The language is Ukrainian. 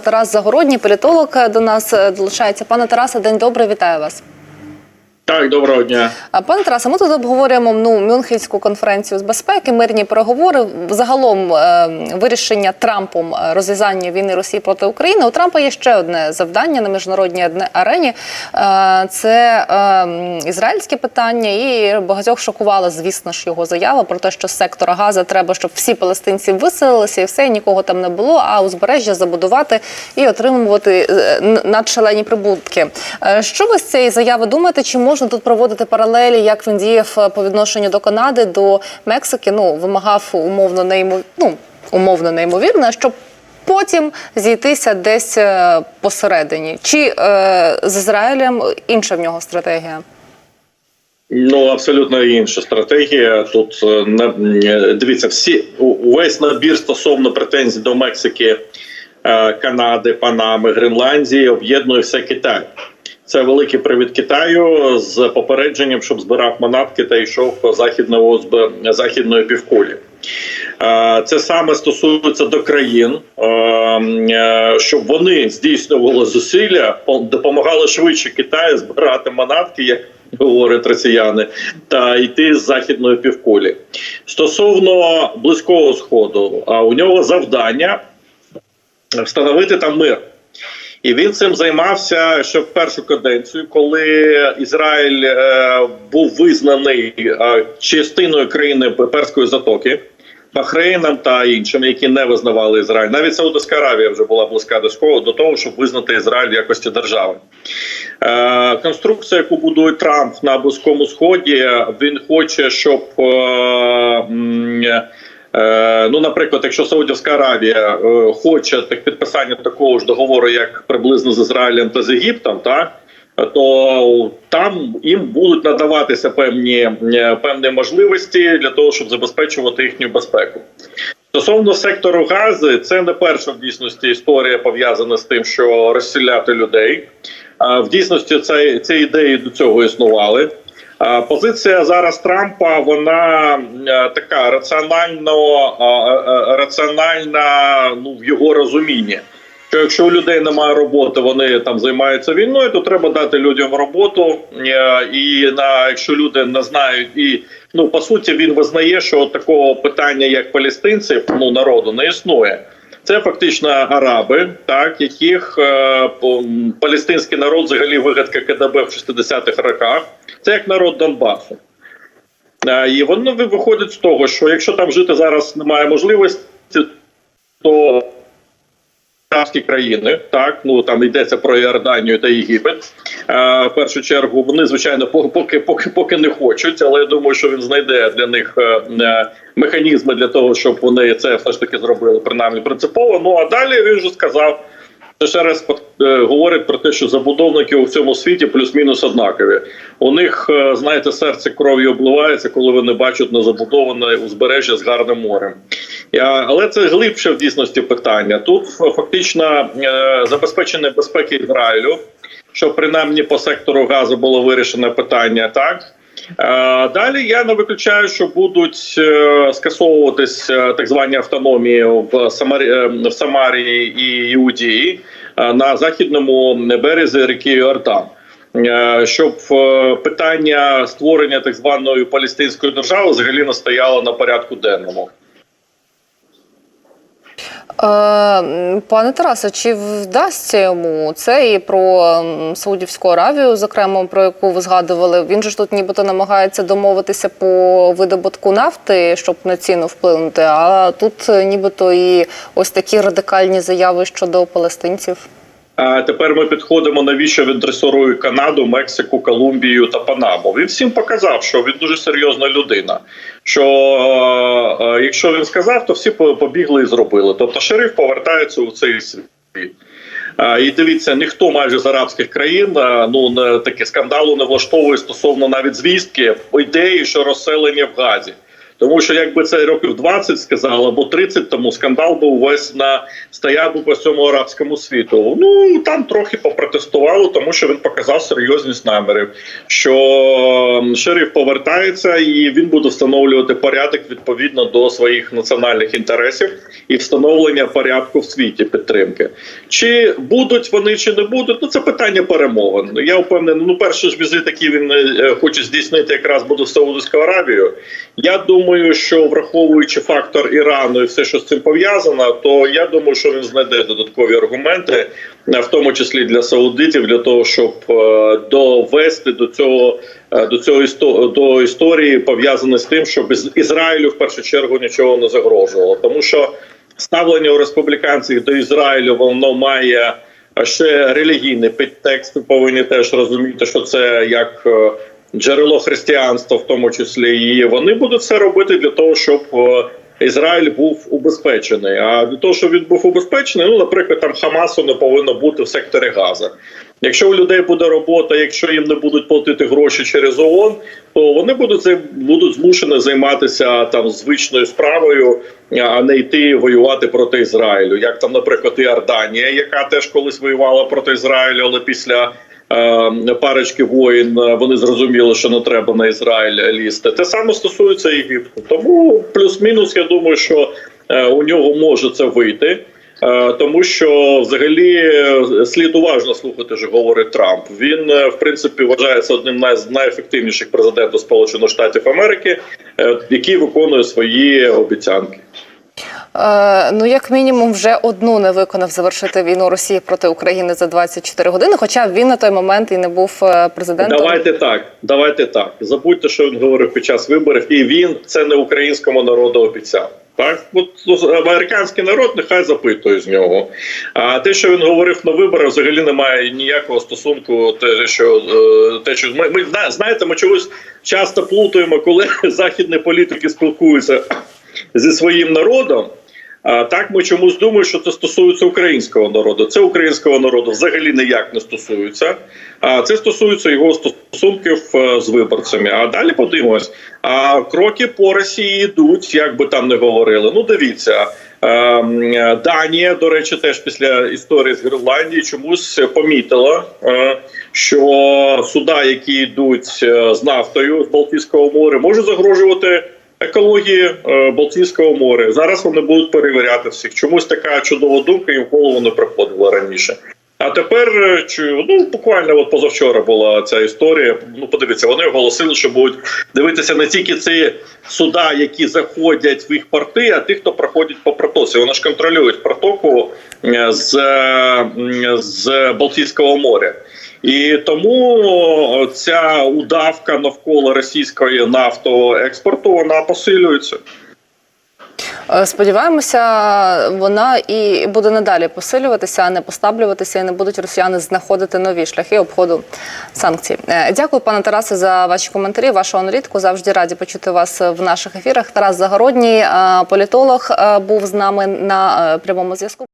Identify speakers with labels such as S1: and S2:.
S1: Тарас Загородній, політолог е, до нас е, долучається. Пане Тарасе, день добрий, вітаю вас.
S2: Так, доброго дня.
S1: Пане Тарасе, ми тут обговорюємо ну, Мюнхенську конференцію з безпеки, мирні переговори. Загалом е, вирішення Трампом е, розв'язання війни Росії проти України. У Трампа є ще одне завдання на міжнародній арені. Е, це ізраїльське питання, і багатьох шокувала, звісно ж, його заява про те, що з сектора Газа треба, щоб всі палестинці виселилися, і все, і нікого там не було. А узбережжя забудувати і отримувати надшалені прибутки. Що ви з цієї заяви думаєте? Чи можна тут проводити паралелі, як він діяв е, по відношенню до Канади, до Мексики? Ну вимагав умовно неймо... ну, умовно неймовірно, щоб потім зійтися десь е, посередині? Чи е, з Ізраїлем інша в нього стратегія?
S2: Ну абсолютно інша стратегія. Тут е, не дивіться, всі увесь набір стосовно претензій до Мексики, Канади, Панами, Гренландії об'єднує все Китай. Це великий привід Китаю з попередженням, щоб збирав манатки та йшов західного західної півкулі. Це саме стосується до країн, е, щоб вони здійснювали зусилля, допомагали швидше Китаю збирати манатки, як говорять росіяни, та йти з західної півкулі. Стосовно близького сходу, а у нього завдання встановити там мир. І він цим займався ще в першу каденцію, коли Ізраїль е, був визнаний е, частиною країни Перської затоки, Бахрейном та іншими, які не визнавали Ізраїль. Навіть Саудовська Аравія вже була близька до ского до того, щоб визнати Ізраїль в якості держави. Е, конструкція, яку будує Трамп на близькому сході, він хоче, щоб. Е, Ну, наприклад, якщо Саудівська Аравія е, хоче так підписання такого ж договору, як приблизно з Ізраїлем та з Єгиптом, так то там їм будуть надаватися певні е, певні можливості для того, щоб забезпечувати їхню безпеку. Стосовно сектору гази, це не перша в дійсності історія пов'язана з тим, що розселяти людей. А В дійсності це ці ідеї до цього існували. Позиція зараз Трампа вона е, така раціонально е, е, раціональна ну в його розумінні. Що якщо у людей немає роботи, вони там займаються війною, то треба дати людям роботу. І на якщо люди не знають, і ну по суті він визнає, що такого питання, як палестинців, ну народу не існує. Це фактично араби, так яких е, палестинський народ взагалі вигадка КДБ в 60-х роках. Це як народ Донбасу. Е, І воно виходить з того, що якщо там жити зараз немає можливості, то арабські країни, так ну там йдеться про Іорданію та Єгипет. В першу чергу вони звичайно по- поки поки поки не хочуть, але я думаю, що він знайде для них е, е, механізми для того, щоб вони це все ж таки зробили принаймні принципово. Ну а далі він вже сказав. Це ще раз е, говорить про те, що забудовники у всьому світі плюс-мінус однакові. У них, знаєте, серце кров'ю обливається, коли вони бачать незабудоване узбережжя з гарним морем. Але це глибше в дійсності питання. Тут фактично забезпечення безпеки Ізраїлю, що принаймні по сектору газу було вирішено питання так. Е, Далі я не виключаю, що будуть е, скасовуватись е, так звані автономії в Самарі в Самарії і Іудії на західному березі ріки Йордан. Щоб питання створення так званої палестинської держави взагалі не стояло на порядку денному.
S1: Е, Пане Тарасе, чи вдасться йому це і про Саудівську Аравію, зокрема про яку ви згадували? Він же ж тут нібито намагається домовитися по видобутку нафти, щоб на ціну вплинути. А тут е, нібито і ось такі радикальні заяви щодо палестинців.
S2: Тепер ми підходимо, навіщо він дресирує Канаду, Мексику, Колумбію та Панаму. Він всім показав, що він дуже серйозна людина. Що е, е, якщо він сказав, то всі побігли і зробили. Тобто шериф повертається у цей світ. І дивіться, ніхто майже з арабських країн ну не таке скандалу не влаштовує стосовно навіть звістки ідеї, що розселення в Газі. Тому що якби це років 20 сказали або 30 тому скандал був весь на стояв по всьому арабському світу. Ну там трохи попротестували, тому що він показав серйозність намірів, що шериф повертається і він буде встановлювати порядок відповідно до своїх національних інтересів і встановлення порядку в світі підтримки. Чи будуть вони, чи не будуть? Ну це питання перемовин. Я впевнений. Ну, перший ж візит, який він е, хоче здійснити, якраз буде в Саудовську Аравію. Я думаю, що враховуючи фактор Ірану і все, що з цим пов'язано, то я думаю, що він знайде додаткові аргументи, е, в тому числі для саудитів, для того, щоб е, довести до цього е, до цього до історії пов'язане з тим, щоб із Ізраїлю в першу чергу нічого не загрожувало, тому що ставлення у республіканців до Ізраїлю воно має ще релігійний підтекст. Ви повинні теж розуміти, що це як джерело християнства, в тому числі, і вони будуть все робити для того, щоб е, Ізраїль був убезпечений. А для того, щоб він був убезпечений, ну, наприклад, там Хамасу не повинно бути в секторі Газа. Якщо у людей буде робота, якщо їм не будуть платити гроші через ООН, то вони будуть будуть змушені займатися там звичною справою, а не йти воювати проти Ізраїлю. Як там, наприклад, Іорданія, яка теж колись воювала проти Ізраїлю, але після парочки воїн е, вони зрозуміли, що не треба на Ізраїль лізти. Те саме стосується Єгипту. Тому плюс-мінус, я думаю, що е, у нього може це вийти. Е, Тому що взагалі слід уважно слухати, що говорить Трамп. Він в принципі вважається одним з найефективніших президентів Сполучених Штатів Америки, який виконує свої обіцянки.
S1: Е, ну, як мінімум, вже одну не виконав завершити війну Росії проти України за 24 години. Хоча він на той момент і не був е, президентом.
S2: Давайте так. Давайте так. Забудьте, що він говорив під час виборів, і він це не українському народу обіцяв. Так, от ну, американський народ нехай запитує з нього. А те, що він говорив на виборах, взагалі не має ніякого стосунку. Те, що е, те, що ми, ми знаєте, ми чогось часто плутаємо, коли західні політики спілкуються зі своїм народом. Так ми чомусь думаємо, що це стосується українського народу. Це українського народу взагалі ніяк не стосується. А це стосується його стосунків е, з виборцями. А далі подивимось. А кроки по Росії йдуть, як би там не говорили. Ну, дивіться. Данія, до речі, теж після історії з Гренландії чомусь помітила, що суда, які йдуть е, з нафтою з Балтійського моря, можуть загрожувати екології е, Балтійського моря. Зараз вони будуть перевіряти всіх. Чомусь така чудова думка їм в голову не приходила раніше. А тепер е, ну буквально от позавчора була ця історія. Ну, подивіться, вони оголосили, що будуть дивитися не тільки ці суда, які заходять в їх порти, а тих, хто проходять по протоці. Вони ж контролюють протоку е, з, з Балтійського моря. І тому ця удавка навколо російської нафтоекспорту вона посилюється.
S1: Е, Сподіваємося, вона і буде надалі посилюватися, не послаблюватися, і не будуть росіяни знаходити нові шляхи обходу санкцій. Е, Дякую, пане Тарасе, за ваші коментарі, вашу аналітику. Завжди раді почути вас в наших ефірах. Тарас Загородній, е, політолог, був з нами на прямому зв'язку.